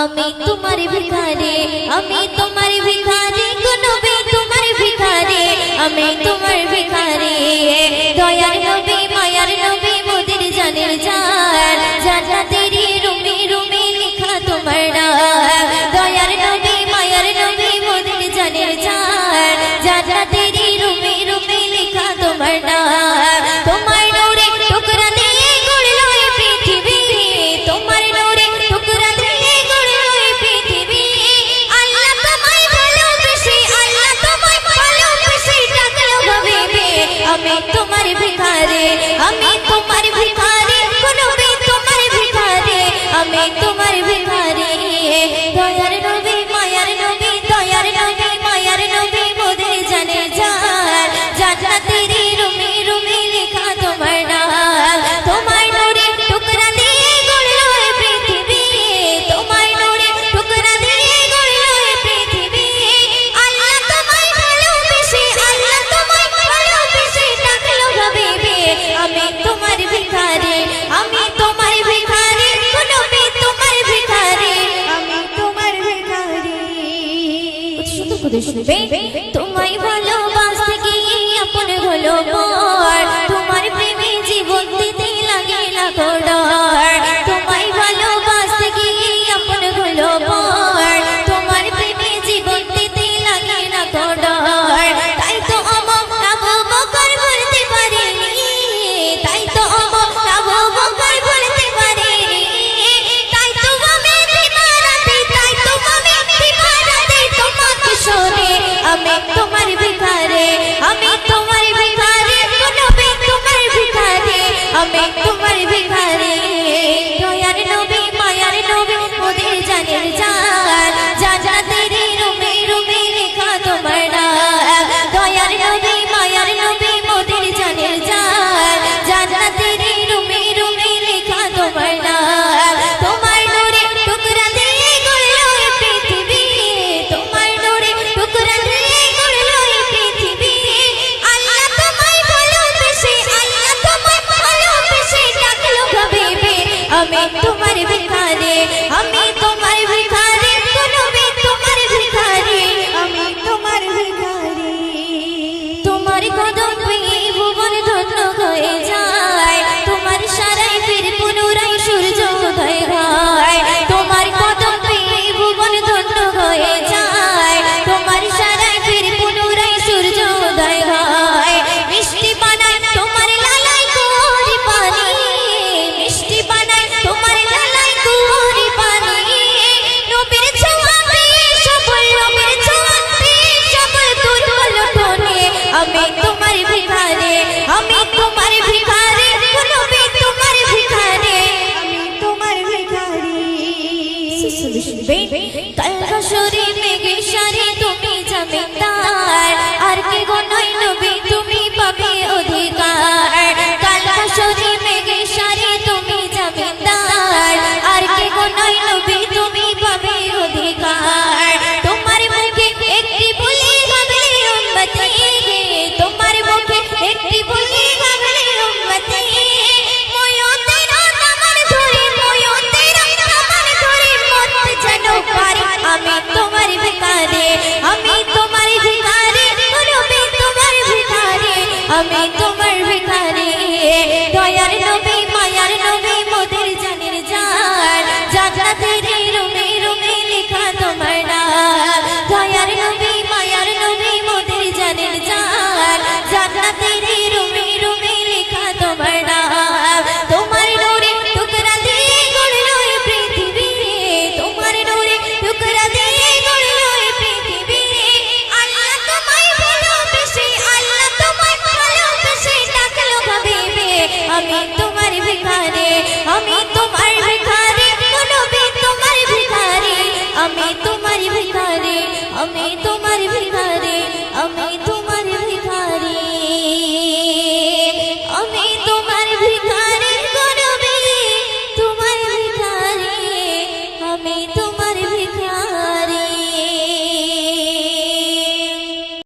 আমি তোমার বিহারে আমি তোমার বিহারে কোনবে তোমার বিহারে আমি তোমার বিহারে দয়ার নবী মায়ার নবী মুদির জানে যায় জান্নাতে রমি রমি লেখা তোমার নাম দয়ার নবী মায়ার নবী মুদির জানে যায় জান্নাতে আমার ভিখারে 阿弥陀。আমি তোমার ভিখারি আমি তোমার ভিখারি নবী তোমার ভিখারি আমি তোমার ভিখারি আমি তোমার ভিখারি